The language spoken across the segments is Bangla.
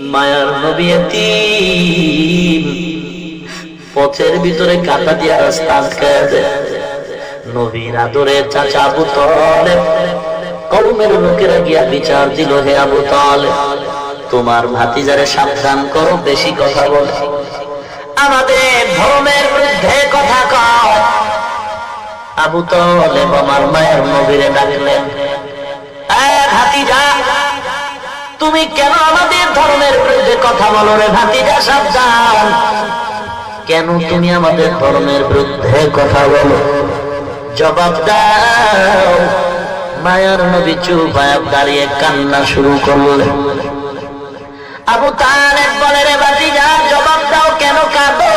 মায়ার নবী পথের ভিতরে কাটা দিয়া রাস্তা নবীর আদরে চাচা আবু কওমের লোকেরা গিয়া বিচার দিল, হে আবু তালেব, তোমার ভাতিজারে সাবধান করো, বেশি কথা বলে। আমাদের ধর্মের বিরুদ্ধে কথা কয় আবু তালেব আমার মায়ের নবীরে ডাকলেন ভাতিজা তুমি কেন আমাদের ধর্মের বিরুদ্ধে কথা বলো রে ভাতিজা, সাবধান। কেন তুমি আমাদের ধর্মের বিরুদ্ধে কথা বলো? জবাব দাও। মায়ার নবী চুপায়াব দাঁড়িয়ে কান্না শুরু করলেন আবু তার এক বলে, রে ভাতিজা, জবাব দাও, কেন কাঁদো?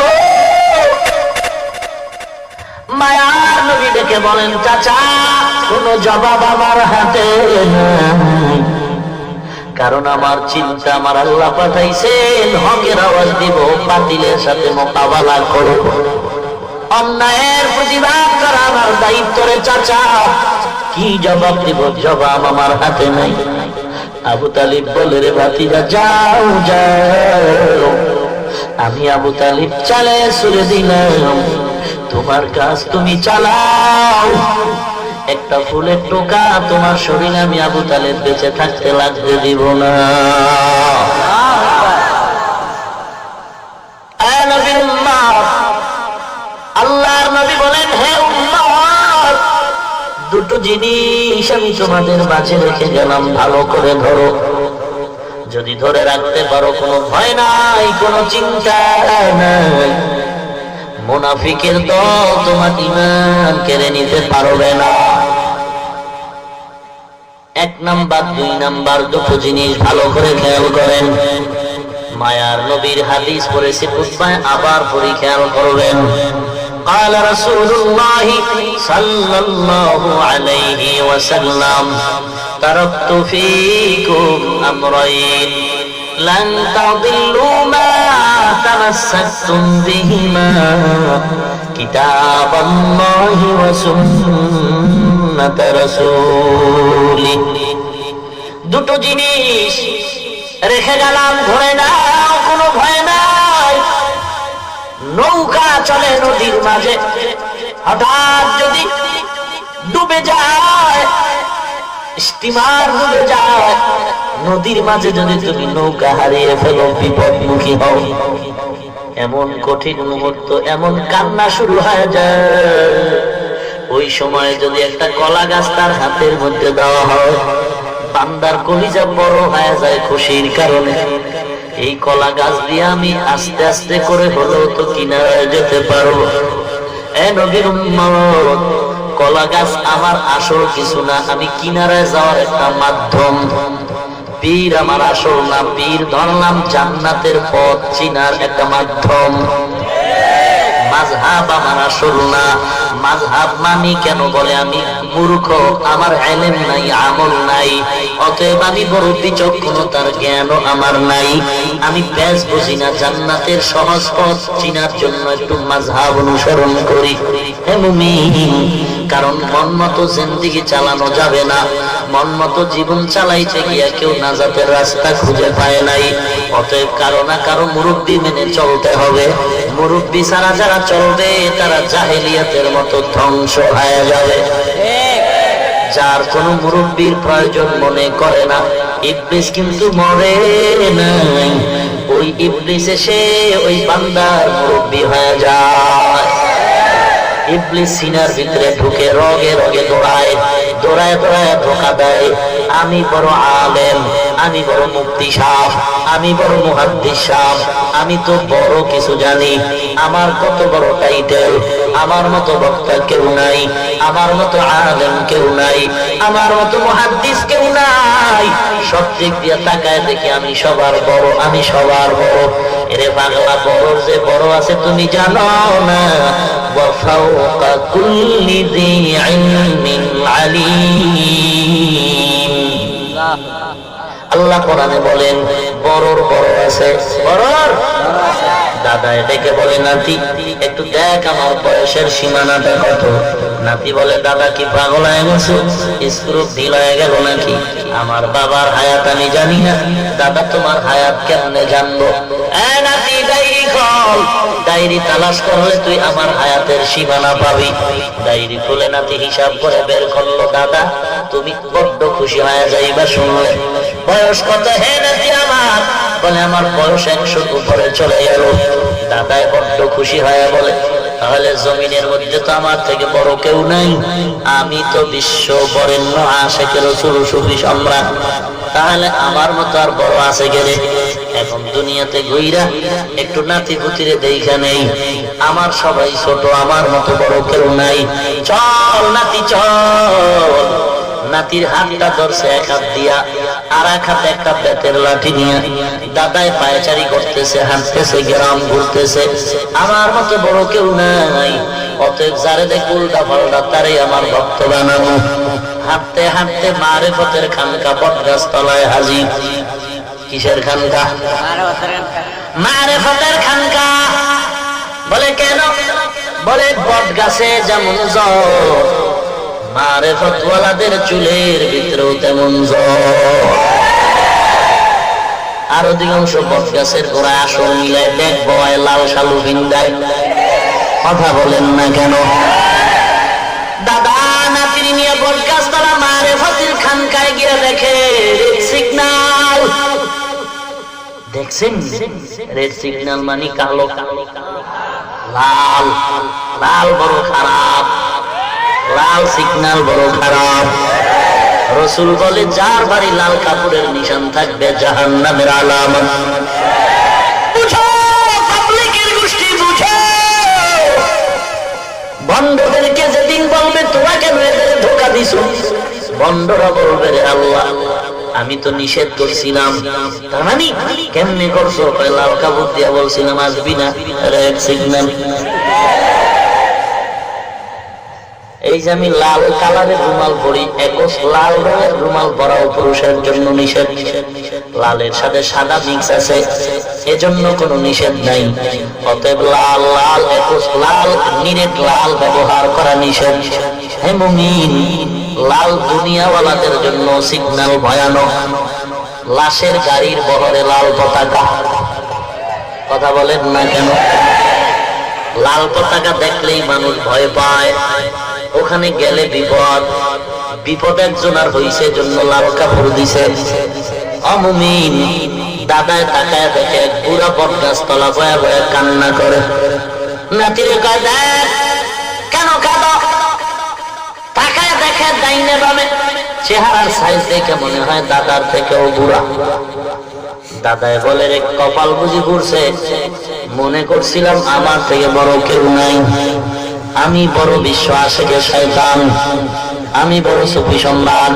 মায়ার নবী ডেকে বলেন, চাচা, কোন জবাব আমার হাতে নাই। কারণ আমার চিন্তা আমার আল্লাহ পাঠাইছেন, হকের আওয়াজ দিব, বাতিলের সাথে মোকাবেলা করব। অন্যায়ের প্রতিবাদ করা আমার দায়িত্ব রে চাচা। কি জবাব দিব? জবাব আমার হাতে নাই। আবু তালিব বলে, রে ভাতিজা, যাও যাও। আমি আবু তালিব চালে সুরে দিলাম। তোমার কাজ তুমি চালাও। একটা ফুলের টোকা, তোমার শরীরে আমি আবু তালেব বেঁচে থাকতে লাগতে দিব না। আল্লাহর নবী বলেন, হে দুটো জিনিস আমি তোমাদের মাঝে রেখে গেলাম, ভালো করে ধরো। যদি ধরে রাখতে পারো, কোনো ভয় নাই, কোনো চিন্তা নাই। মুনাফিকের দল তোমার ইমান কেড়ে নিতে পারবে না। এক নাম্বার দুই নাম্বার দুটো জিনিস ভালো করে খেয়াল করেন মায়ার নবীর হাদিস পড়েছে কুতবায় আবার পরি খেয়াল করবেন قال رسول الله صلى الله عليه وسلم تركت فيكم أمرين لن تضلوا ما تمسكتم بهما كتاب الله وسنة দুটো জিনিস রেখে গেলাম, ধরে নাও, কোনো ভয় নাই। নৌকা চলে নদীর মাঝে। হঠাৎ যদি ডুবে যায়, স্টিমার ডুবে যায়, নদীর মাঝে যদি তুমি নৌকা হারিয়ে ফেলো, বিপদমুখী হও। এমন কঠিন মুহূর্ত, এমন কান্না শুরু হয়ে যায়। ওই সময় যদি একটা কলা গাছ তার হাতের মধ্যে দেওয়া হয়, বান্দার কলিজা বড় হয়ে যায় খুশির কারণে। এই কলা গাছ দিয়ে আমি আস্তে আস্তে করে হলেও তো কিনারায় যেতে পারব। কলা গাছ আমার আসল কিছু না, আমি কিনারায় যাওয়ার একটা মাধ্যম। পীর আমার আসল না, পীর ধরলাম জান্নাতের পথ চিনার একটা মাধ্যম। মাঝহাব আমার আসল না। মাঝহাব মানি কেন বলে আমি মূর্খ? আমার এলেম নাই, আমল নাই। অতএব আমি বড় বিচক্ষণতার জ্ঞানও আমার নাই। আমি ব্যাস বুঝি না, জান্নাতের সহজ পথ চিনার জন্য একটু মাঝহাব অনুসরণ করি। হে মুমিন, কারণ মন মতো জিন্দিগি চালানো যাবে না। মন মতো জীবন চালাইতে গিয়া কেউ না নাজাতের রাস্তা খুঁজে পায় নাই। অতএব কারও না কারও মুরব্বী মেনে চলতে হবে। মুরব্বী ছাড়া যারা চলবে, তারা জাহেলিয়াতের মতো ধ্বংস হয়ে যাবে। যার কোন মুরব্বীর প্রয়োজন মনে করে না। ইবলিস কিন্তু মরে নাই। ওই ইবলিস এসে ওই বান্দার মুরব্বী হয়ে যায়। ইবলিস সিনার ভিতরে ঢুকে রগে রগে দৌড়ায়। দৌড়ায় দৌড়ায় ধোকা দেয়। আমি বড় আলেম, আমি বড় মুক্তি সাহ, আমি বড় মুহাদ্দিস সাহ, আমি তো বড় কিছু জানি। আমার কত বড় টাইটেল আমার মতো বক্তা কেউ নাই, আমার মতো আলেম কেউ নাই, আমার মতো মুহাদ্দিস কেউ নাই। সব দিক দিয়ে তাকায় দেখি আমি সবার বড়, আমি সবার বড়। এরে বাংলা বড় যে বড় আছে তুমি জানো না وفوق كل ذي علم عليم আল্লাহ কোরআনে বলেন বড়র বড় আছে বড়র দাদায় ডেকে বলে নাতি একটু দেখ আমার বয়সের সীমানাটা কত নাতি বলে দাদা কি পাগল হয়ে গেছে স্ক্রু ঢিল হয়ে গেল নাকি আমার বাবার হায়াত আমি জানি না দাদা তোমার হায়াত কেমনে জানবো এ নাতি ডায়েরি খোল ডায়েরি তালাশ করলে তুই আমার হায়াতের সীমানা পাবি। ডায়েরি খুলে নাতি হিসাব করে বের করল, দাদা, তুমি বড্ড খুশি হয়ে যাইবা শুনলে। বয়স কত হে নাতি আমার? বলে আমার বয়স একশোর উপরে চলে গেল। দাদায় বড্ড খুশি হয়ে বলে, তাহলে জমিনের মধ্যে তো আমার থেকে বড় কেউ নাই। আমি তো বিশ্ব বরেণ্য আশেকের রসুল সুফি সম্রাট। তাহলে আমার মতো আর বড় আছে গেলে দুনিয়াতে গইরা একটু নাতি পুতিরে দেখা নেই। আমার সবাই ছোট, আমার মতো বড় কেউ নাই। চল নাতি, চল। নাতির হাতটা ধরছে এক হাত দিয়া, আর এক হাতে একটা বেতের লাঠি নিয়ে। দাদায় পায়চারি করতেছে, হাঁটতেছে, গ্রাম ঘুরতেছে। আমার মতো বড় কেউ নাই। অতএব যারে দেখ উল্টা পাল্টা তারই আমার ভক্ত বানানো। হাঁটতে হাঁটতে মারে পথের খানকা বট গাছ তলায় হাজির। কিসের খানকা? মারে পথের খানকা। বলে কেন? বলে বট গাছে যেমন জ্বর মারে চুলের ভিতরেও তেমন জ্বর। আর অধিকাংশ বট গাছের গোড়ায় আসর মিলায় বয়, লাল সালু বিন্দায়। কথা বলেন না কেন? দাদা, নাতির নিয়ে বট গাছ তারা মারে ফতির খানকায় গিয়ে দেখে সিগনাল দেখছেন? রেড সিগন্যাল মানে কালো লাল লাল বড় খারাপ। লাল সিগন্যাল বড় খারাপ। রসুল বলে, যার বাড়ি লাল কাপড়ের নিশান থাকবে জাহান নামের আলামত। বন্ধদেরকে যেদিন বলবে তোরা ধোকা দিছ। বন্ধরা বলবে, রে আল্লাহ। আমি তো নিষেধ করছিলাম। তার মানে কেমনে করছ? লাল কাপড় দিয়া বলছিলাম, আসবি না এই যে আমি লাল কালারের রুমাল পরি একশ লাল রঙের রুমাল পরাও পুরুষের জন্য নিষেধ। লালের সাথে সাদা মিক্স আছে, এজন্য কোনো নিষেধ নাই। অতএব লাল লাল একশ লাল, নিরেট লাল ব্যবহার করা নিষেধ। হে মুমিন লাল দুনিয়াওয়ালাদের জন্য সিগন্যাল ভয়ানক। লাশের গাড়ির বহরে লাল পতাকা। কথা বলেন না কেন? লাল পতাকা দেখলেই মানুষ ভয় পায়। ওখানে গেলে বিপদ। বিপদ একজন আর হইছে জন্য লাল কাপড় দিছে। অমুমিন। দাদায় তাকায় দেখে পুরা বটগাছ তলা বয়া বয়া কান্না করে। নাতিরে কয়, দেখ, কেন দেখে ডাইনে বামে চেহারার সাইজ দেখে মনে হয় দাদার থেকেও বুড়া। দাদায় বলে, রে, কপাল বুঝি ঘুরছে। মনে করছিলাম আমার থেকে বড় কেউ নাই। আমি বড় বিশ্ব আশেকে শয়তান। আমি বড় সুফি সম্রাট।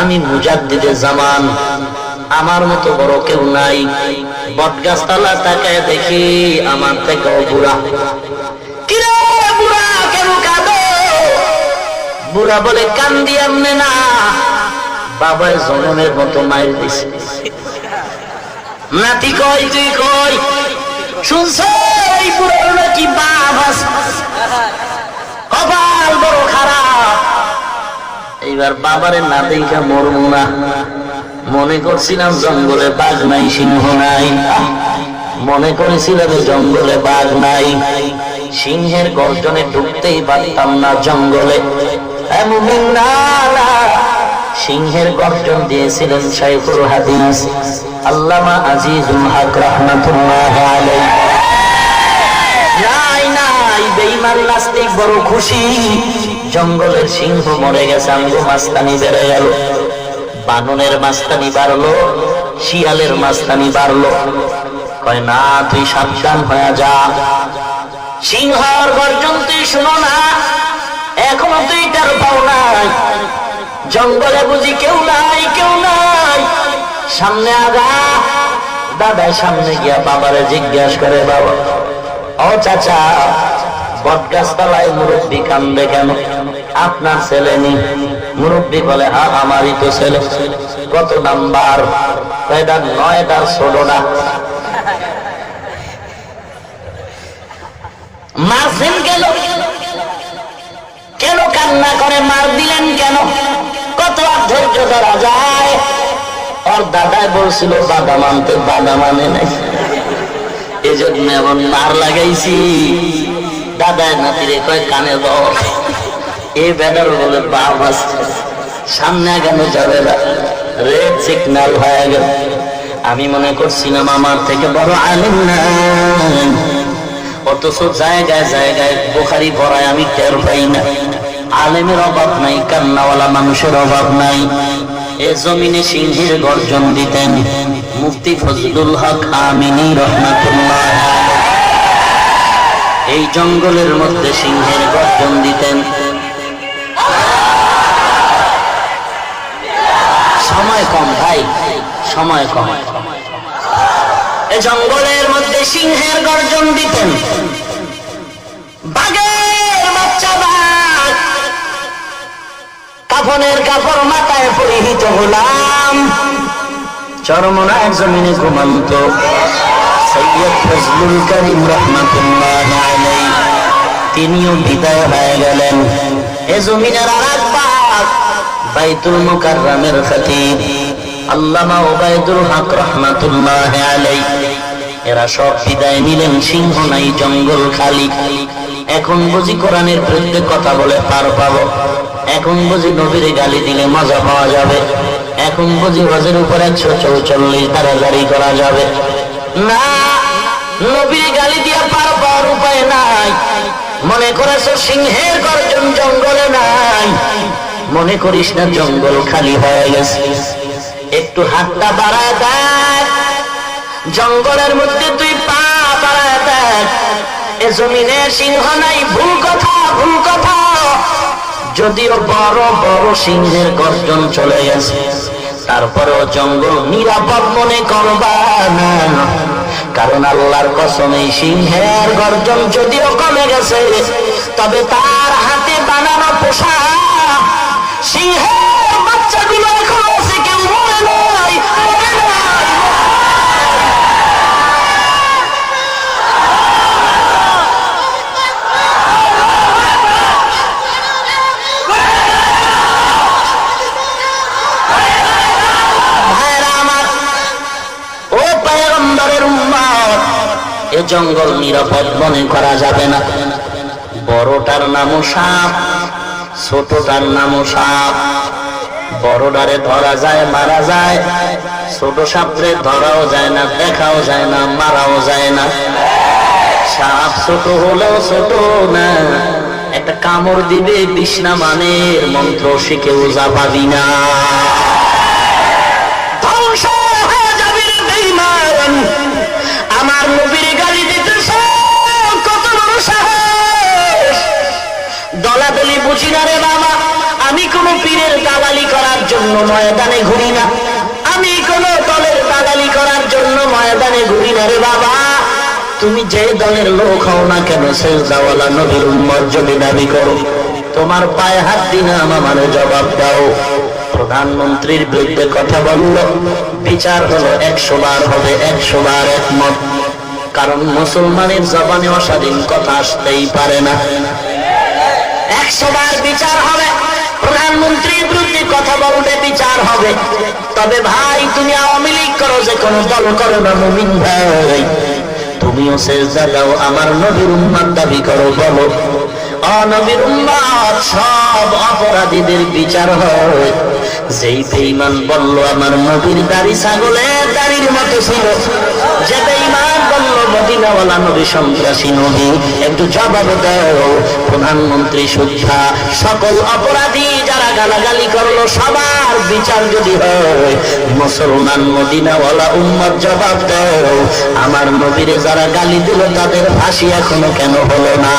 আমি মুজাদ্দিদে জামান। আমার মতো বড় কেউ নাই। বটগাছতলা তাকায় দেখি আমার থেকেও বুড়া। বুড়া বলে, কান্দি আমনে না। বাবায় জনমের মতো মায়ের দিছে। নাতি কই তুই কই শুনছ, এই বুড়োর নাকি বাপ আছে। কপাল বড় খারাপ। এইবার বাবারে না দেখা মরবো না। মনে করছিলাম জঙ্গলে বাঘ নাই, সিংহ নাই। মনে করেছিলাম জঙ্গলে বাঘ নাই। সিংহের গর্জনে ঢুকতেই পারতাম না জঙ্গলে। সিংহের গর্জন দিয়েছিলেন শাইখুল হাদিস। আল্লামা আজিজুল হক রহমাতুল্লাহ জঙ্গলের সিংহ মরে গেছে বেড়ে বাননের বাড়লো, শিয়ালের মাস্তানি বাড়লো। কয়, না, তুই সাবধান হয়ে যা। সিংহর গর্জন তুই শুনো না। এখনও তুই তার পাও নাই। জঙ্গলে বুঝি কেউ নাই কেউ নাই। সামনে আগা দাদা সামনে গিয়া বাবারে জিজ্ঞাস করে, বাবা, ও চাচা বটগাছ তলায় মুরব্বী কান্দে কেন? আপনার ছেলে নি মুরব্বী বলে হ্যাঁ আমারই তো ছেলে। কত নাম্বার? এটা নয়টা ষোলোটা কেন কেন কান্না করে মার দিলেন কেন? কত ধৈর্য ধরা যায় ওর দাদাই বলছিল বাবা মানতে বাবা মানে নাই। এই জন্য এমন মার লাগাইছি। দাদায় নাতিরে কয়, কানে দর এই ব্যাটার বলে, বাপ আছে। সামনে আগানো যাবে না। রেড সিগন্যাল হয়ে গেল। আমি মনে করছিলাম আমার থেকে বড় আলিম নাই অথচ জায়গায় জায়গায় বোখারি পড়ায় আমি টের পাই না। আলেমের অভাব নাই, কান্নাওয়ালা মানুষের অভাব নাই। এ জমিনে সিংহের গর্জন দিতেন মুফতি ফজলুল হক আমিনী রহমাতুল্লাহ। এই জঙ্গলের মধ্যে সিংহের গর্জন দিতেন। সময় কম, ভাই, সময় কম। এই জঙ্গলের মধ্যে সিংহের গর্জন দিতেন। হলাম। চরমনায় জমিনে ঘুমান্ত। সৈয়দ ফজলুল করিম রহমাতুল্লাহ তিনিও বিদায় হয়ে গেলেন। এ জমিনের আর বাইতুল মুকাররামের খতিব আল্লামা ওবায়দুল হক রহমাতুল্লাহ আলাই এরা সব বিদায় নিলেন সিংহ নাই, জঙ্গল খালি। এখন বুঝি কোরআনের বিরুদ্ধে কথা বলে পার পাবো। এখন বুঝি নবীরে গালি দিলে মজা পাওয়া যাবে। এখন বুঝি হজের উপর একশো চৌচল্লিশ দ্বারা জারি করা যাবে। না, নবীর গালি দিয়া পার পাওয়ার উপায় নাই। মনে করেছ সিংহের গর্জন জঙ্গলে নাই। মনে করিস না জঙ্গল খালি হয়ে গেছে। একটু হাতটা বাড়ায় দেখ। জঙ্গলের মধ্যে তুই পা বাড়ায় দেখ। এ জমিনে সিংহ নাই, ভুল কথা ভুল কথা। যদিও বড় বড় সিংহের গর্জন চলে গেছে তারপরেও জঙ্গল নিরাপদ মনে করবা কারণ আল্লাহর কসম, এই সিংহের গর্জন যদিও কমে গেছে, তবে তার হাতে বানানো পোশাক সিংহের এ জঙ্গল নিরাপদ মনে করা যাবে না। বড়টার নামও সাপ, ছোটটার নামও সাপ। বড়টারে ধরা যায়, মারা যায়। ছোট সাপরে ধরাও যায় না, দেখাও যায় না, মারাও যায় না। সাপ ছোট হলেও ছোট না। একটা কামড় দিবে বিষ্ণা মানের মন্ত্র শিখে ওজা পাবি না। আমি কোন পীরের দালালি করার জন্য ময়দানে ঘুরি না। আমি কোন দলের দালালি করার জন্য ময়দানে ঘুরি না রে বাবা। তুমি যে দলের লোক হও না কেন শেষ দাওয়ালা নবীর উম্মত যদি দাবি করো, তোমার পায়ে হাত দিন আমার জবাব দাও। প্রধানমন্ত্রীর বিরুদ্ধে কথা বলল, বিচার হলো একশো বার হবে, একশো বার একমত। কারণ মুসলমানের জবানে অস্বাধীন কথা আসতেই পারে না। একশো বার বিচার হবে। প্রধানমন্ত্রীর বিরুদ্ধে কথা বলতে বিচার হবে। তবে ভাই, তুমি আওয়ামী লীগ করো, যে কোনো দল করো না, মুমিন ভাই। তুমিও সেজদা দাও, আমার নবীর উম্মাদ দাবি করো, বলো। অনবীর উম্মাদ, সব অপরাধীদের বিচার হয়। যেই বেঈমান বলল, আমার নবীর দাড়ি ছাগলের দাড়ির মতো ছিল। যে বেঈমান বলল, মদিনাওয়ালা নবী সন্ত্রাসী নবী। একটু জবাব দাও। প্রধানমন্ত্রী সুদ্ধা সকল অপরাধী গালাগালি করল, সবার বিচার যদি হয়, মুসলমান মদিনাওয়ালা উম্মত জবাব দাও। আমার নবীর যারা গালি দিল, তাদের ফাঁসি এখনও কেন হলো না?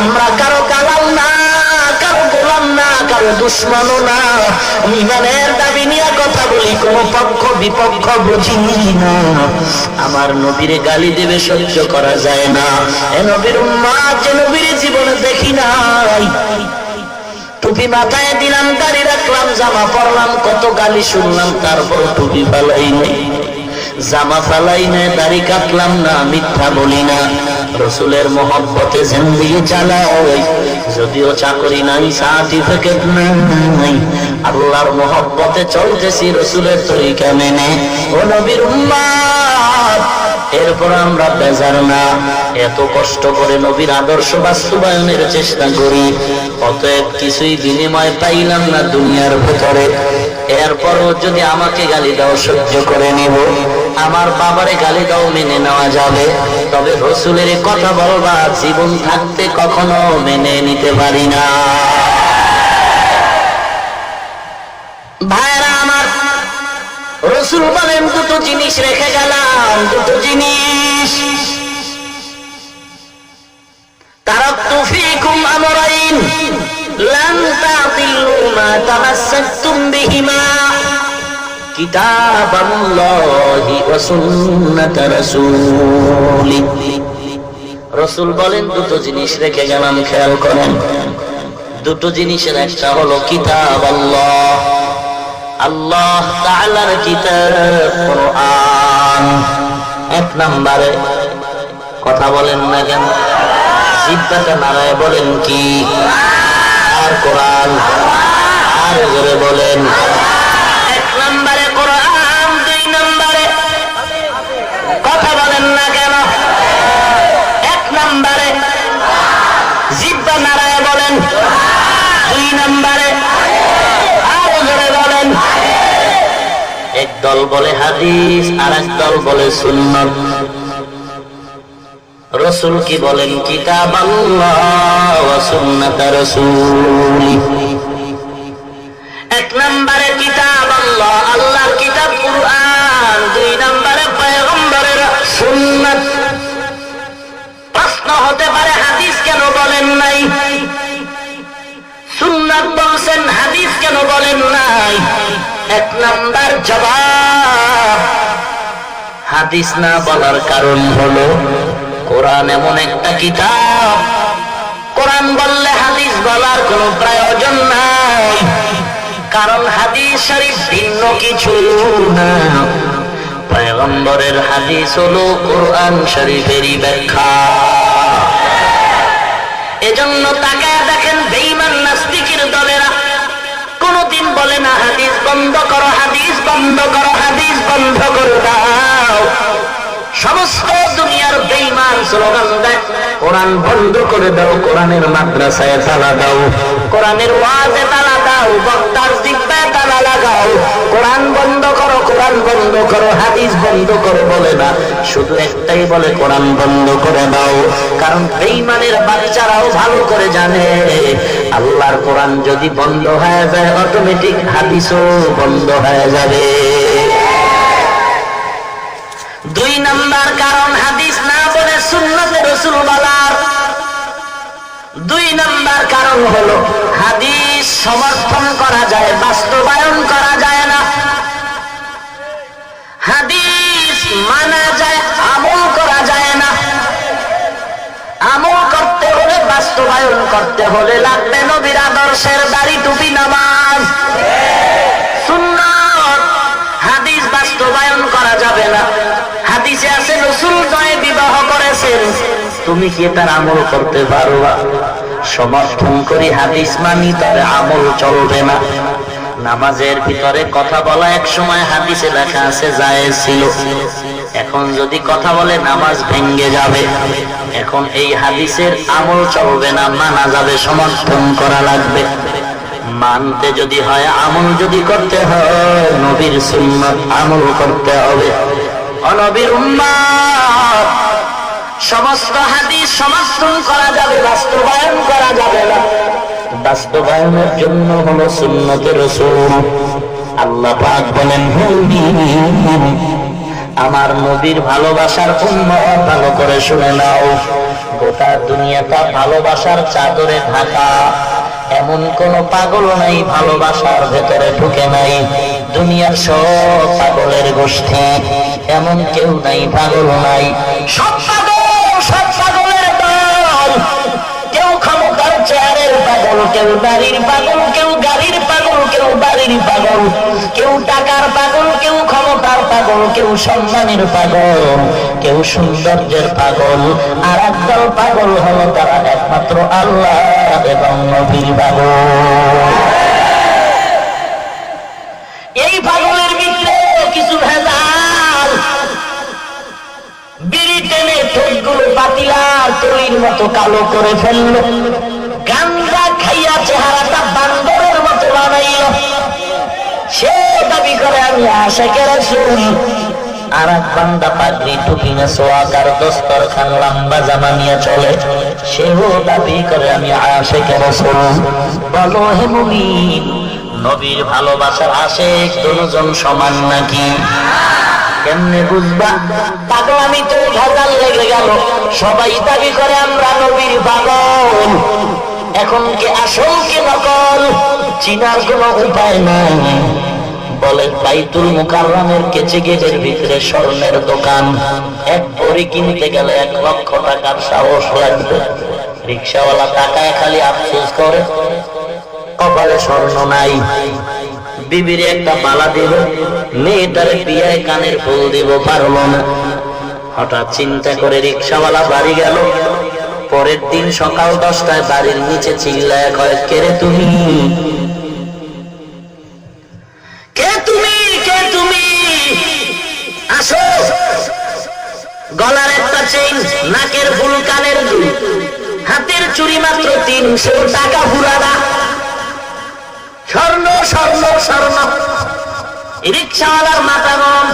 আমরা কারও কালাম না, কারও গোলাম না, কারও দুশ্মনও না। ইমানের নিয়ে কোন পক্ষ বিপক্ষ বুঝি না। আমার নবীরে গালি দেবে সহ্য করা যায় না। এ নবীর উম্মা যে নবীর জীবনে দেখি নাই। টুপি মাথায় দিলাম গাড়ি রাখলাম, জামা পরলাম, কত গালি শুনলাম, তারপর টুপি পালাই নেই জামা ফালাই না, দাড়ি কাটলাম না, মিথ্যা বলি না। রসুলের মহব্বতে জিন্দিগি চালাই যদিও চাকরি নাই, সার্টিফিকেট নাই আল্লাহর মহব্বতে চলতেছি রসুলের তরিকা মেনে। ও নবীর উম্মাদ, এরপর আমরা বেজার না। এত কষ্ট করে নবীর আদর্শ বাস্তবায়নের চেষ্টা করি। অতএব কিছুই বিনিময় পাইলাম না দুনিয়ার ভেতরে। এরপরও যদি আমাকে গালি দাও সহ্য করে নিব আমার বাবারে গালি দাও, মেনে নেওয়া যাবে। তবে রসুলের কথা বলবা জীবন থাকতে কখনো মেনে নিতে পারি না। ভাইরা আমার, রসুল বলেন, দুটো জিনিস রেখে গেলাম, দুটো জিনিস। তারাক্তু ফীকুম আমরাইন, লান তাদিল্লু মা বিহিমা। কিতাবাল্লাহি ওয়া সুন্নাত রাসূলি। রসুল বলেন, দুটো জিনিস রেখে গেলাম, খেয়াল করেন। দুটো জিনিসের একটা হলো কিতাব আল্লাহ আল্লাহ তাআলার কিতাব কোরআন। এক নম্বরে কথা বলেন না কেন? জিব্বাটা নারায় বলেন কি? আর কোরআন? আর জোরে বলেন। দুই নম্বরে বলেন। এক দল বলে হাদিস আর এক দল বলে সুন্নত। রসুল কি বলেন? কিতাব এক নম্বরে কিতাব আল্লাহ আল্লাহর কিতাব কুরআন। দুই নম্বরে পয়গম্বরের সুন্নাত। প্রশ্ন হতে পারে হাদিস কেন বলেন নাই? হাদিস কেন বলেন নাই? এক নাম্বার জবাব। হাদিস না বলার কারণ হলো, কোরআন এমন একটা কিতাব। কোরআন বললে হাদিস বলার কোনো প্রয়োজন নাই। কারণ হাদিস শরীফ ভিন্ন কিছু না। পয়গম্বরের হাদিস হলো কোরআন শরীফেরই ব্যাখ্যা। এজন্য তাকায় দেখেন বেঈমান নাস্তিকের দলেরা কোনদিন বলে না, হাদিস বন্ধ করো, হাদিস বন্ধ করো, হাদিস বন্ধ করে দাও। সমস্ত দুনিয়ার বেঈমান স্লোগান দেয়, কোরআন বন্ধ করে দাও, কোরআনের মাদ্রাসায় তালা দাও। কোরআনের ওয়াজে তালা দাও বক্তার জিব্বায় তালা লাগাও। কোরআন বন্ধ করো, কোরআন বন্ধ করো, হাদিস বন্ধ করো বলে না। শুধু একটাই বলে, কোরআন বন্ধ করে দাও। কারণ বেঈমানের বাচ্চারাও ভালো করে জানে। আল্লাহর কোরআন যদি বন্ধ হয়ে যায় অটোমেটিক হাদিসও বন্ধ হয়ে যাবে। দুই নাম্বার কারণ, হাদিস না বলে সুন্নতে রসুল বলার। দুই নাম্বার কারণ হলো, হাদিস সমর্থন করা যায়, বাস্তবায়ন করা যায় না। হাদিস মানা যায়, আমল করা যায় না। আমল করতে হলে, বাস্তবায়ন করতে হলে লাগবে নবীর আদর্শের দাড়ি টুপি নামাজ। হাদিস বাস্তবায়ন করা যাবে না। হাদিসে আছে, রসুল নয় বিবাহ করেছেন। তুমি কি তার আমল করতে পারবা? সমর্থন করি হাদিস মানি, তবে আমল চলবে না। নামাজের ভিতরে কথা বলা এক সময় হাদিসে লেখা আছে, জায়েজ ছিল। এখন যদি কথা বলে নামাজ ভেঙ্গে যাবে। এখন এই হাদিসের আমল চলবে না, মানা যাবে, সমর্থন করা লাগবে। মানতে যদি হয়, আমল যদি করতে হয়, নবীর সুন্নত আমল করতে হবে। অনবীর উম্মাদ সমস্ত হাদিস সমর্থন করা যাবে, বাস্তবায়ন করা যাবে না। বাস্তবায়নের জন্য হলো সুন্নতের রসুল। আল্লাহ পাক বলেন আমার নবীর ভালোবাসার উম্মত ভালো করে শুনে নাও। গোটা দুনিয়াটা ভালোবাসার চাদরে ঢাকা। এমন কোন পাগল নাই, ভালোবাসার ভেতরে ঢুকে নাই। দুনিয়ার সব পাগলের গোষ্ঠী। এমন কেউ নাই, পাগল নাই। সব পাগল, কেউ চেয়ারের পাগল, কেউ গাড়ির পাগল, কেউ বাড়ির পাগল। কেউ টাকার পাগল, কেউ ক্ষমতার পাগল, কেউ সম্মানের পাগল, কেউ সৌন্দর্যের পাগল। আর একদল পাগল হলো তারা একমাত্র আল্লাহ এবং নবীর পাগল। এই পাগলের ভিতরে কিছু ভেজাল। বিড়ি টেনে ঠোঁটগুলো পাতিলার তলির মতো কালো করে ফেলল। দাবি করে আমি আশেকের শুন আর এক বান্দা পাগড়ি টুপি না সোয়াকার দস্তর খান লম্বা জামা নিয়ে চলে, সেও দাবি করে আমি আশেকের শুন বলো হে মুমিন, নবীর ভালোবাসার আশেক দুজন সমান নাকি? কেমনে বুঝবা? পাগলামি তো ভেজাল লেগে গেল। সবাই দাবি করে আমরা নবীর পাগল। এখন কি আসল কি নকল? চিনার কোন উপায় নাই। বলে বাইতুল মুকাররমের কেচে গেটের ভিতরে স্বর্ণের দোকান। এক ভরি কিনতে গেলে এক লক্ষ টাকার সাহস লাগবে। রিক্সাওয়ালা টাকায় খালি আফসোস করে, কপালে স্বর্ণ নাই। বিবির একটা মালা দিব মেয়েটার বিয়ায় কানের ফুল দিব, পারল না। হঠাৎ চিন্তা করে রিক্সাওয়ালা বাড়ি গেল। পরের দিন সকাল দশটায় বাড়ির নিচে চিল্লায় কয় কেরে তুমি? কে তুমি? কে তুমি? আসো। গলার একটা চেইন নাকের ফুল কানের হাতের চুরি মাত্র তিনশো টাকা পুরানা। স্বর্ণ স্বর্ণ স্বর্ণ। রিক্সাওয়ালার মাথা গম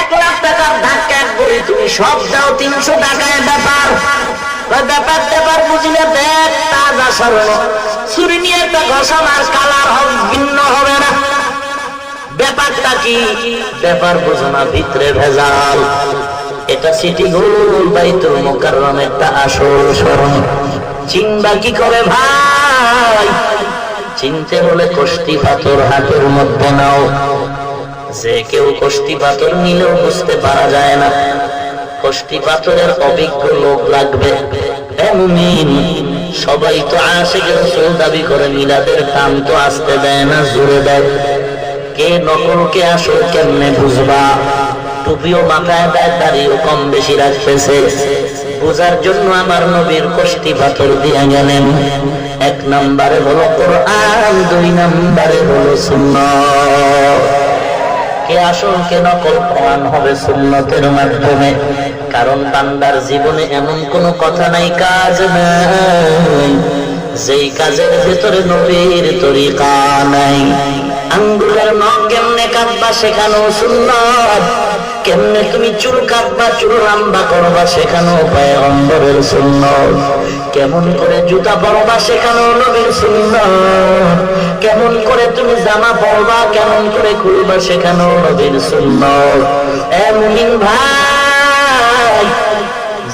এক লাখ টাকার ধাক্কা করে তুমি সব দাও তিনশো টাকায় ব্যাপার। ব্যাপার ট্যাপার বুঝলে দেখ, তাজা স্বর্ণ। চুরি নিয়ে একটা ঘষা কালার হবে ভিন্ন হবে না। ব্যাপারটা কি? ব্যাপার বোঝো না, ভিতরে ভেজাল। এটা সিটি গোল বাইতুল মোকাররমেরটা আসল স্মরণ। চিনবা কি করে ভাই? চিনতে হলে কষ্টি পাথর হাতের মধ্যে নাও। যে কেউ কষ্টি পাথর নিলেও বুঝতে পারা যায় না। কষ্টি পাথরের অভিজ্ঞ লোক লাগবে। সবাই তো আসে রসুল দাবি করে, মিলাদের দাম তো আসতে দেয় না জুড়ে দেয়। কে নকল কে আসল কেমনে বুঝবা? টুপিও মাথায় দেয় দাড়িও কম বেশি রাখতেছে। বোঝার জন্য আমার নবীর কষ্টি পাথর দিয়ে গেলেন। এক নম্বরে হলো কোরআন, দুই নম্বরে হলো সুন্নাত। কে আসল, কে নকল, প্রমাণ হবে সুন্নতের মাধ্যমে। কারণ বান্দার জীবনে এমন কোনো কথা নাই, কাজ নাই। যেই কাজের ভেতরে নবীর তরিকা নাই। আঙ্গুলের নখ কেমনে কাটবা সেখানেও সুন্নত। কেমনে তুমি চুল কাটবা, চুল লম্বা করবা পায়ে অন্দরের সুন্নত। কেমন করে জুতা পরবা সেখানেও নবীর সুন্নত। কেমন করে তুমি জামা পরবা, কেমন করে খুলবা সেখানেও নবীর সুন্নত। এমন ভাই,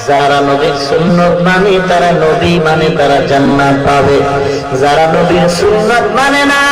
যারা নবীর সুন্নত মানে তারা নবী মানে তারা জান্নাত পাবে। যারা নবীর সুন্নত মানে না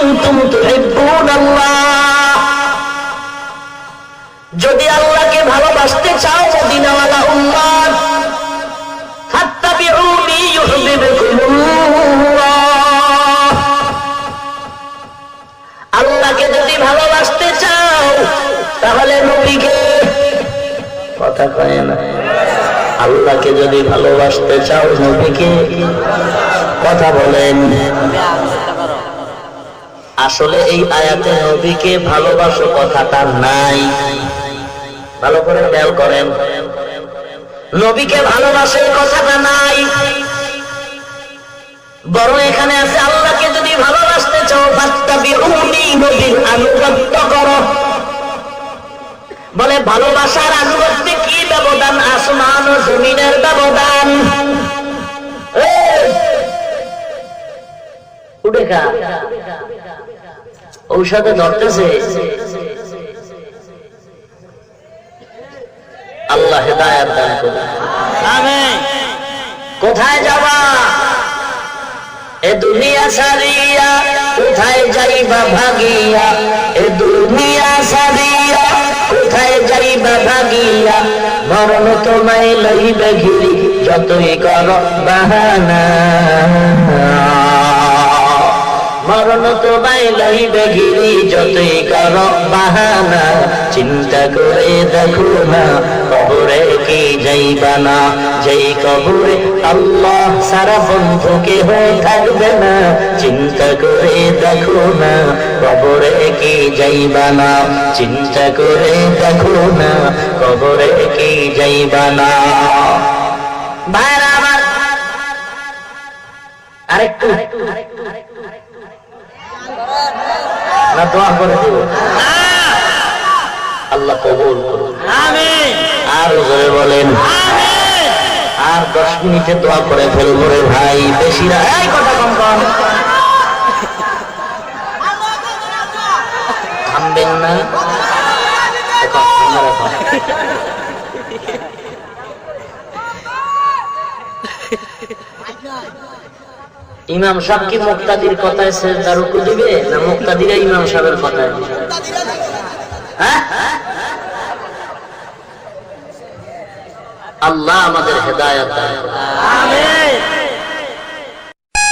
কুনতুম তুহিব্বুন আল্লাহ যদি আল্লাহকে ভালোবাসতে চাও, মদিনাওয়ালা উম্মত ফাত্তাবিউনি ইউহিব্বুকুমুল্লাহ। আল্লাহকে যদি ভালোবাসতে চাও, তাহলে নবীকে কথা কয় না। আল্লাহকে যদি ভালোবাসতে চাও, নবীকে কথা বলেন। আসলে এই আয়াতে নবীকে ভালোবাসো কথাটা নাই। ভালো করে খেয়াল করেন। নবীকে ভালোবাসার কথাটা নাই। বরং এখানে আছে, আল্লাহকে যদি ভালোবাসতে চাও নবীর আনুগত্য কর। বলে, ভালোবাসার আনুগত্যে কি ব্যবধান? আসমান ও জমিনের ব্যবধান। উঠে খা। ঔষধে ধরতেছে। আল্লাহ হেদায়াত দান করুন। কোথায় যাবা? এ দুনিয়া সারিয়া কোথায় যাইবা ভাগিয়া? এ দুনিয়া সারিয়া কোথায় যাইবা ভাগিয়া? মরণ তোমায় লইবে ঘিরি যতই কর বাহানা। মরণ তোমায় লইবে ঘিরি যতই কর বাহানা, চিন্তা করে দেখো না, কবরে কি যাইবা না? যেই কবরে আল্লাহ সারা বন্ধু কেহ থাকবে না, চিন্তা করে দেখো না, কবরে কি যাইবা না? চিন্তা করে দেখো না, কবরে কি যাইবা না? আরেকটু না দোয়া করে। দিব আল্লাহ কবুল করুন। আর জোরে বলেন। আর দশ মিনিটে দোয়া করে ফেলব রে ভাই বেশি না। এই কথা কম কম। থামবেন না। এখন, আমরা এখন। ইমাম সাহেব কি মুক্তাদির কথায় সেজদা রুকু দিবে না মুক্তাদিরা ইমাম সাহেবের কথায়? হ্যাঁ? আল্লাহ আমাদের হেদায়ত দান করুন।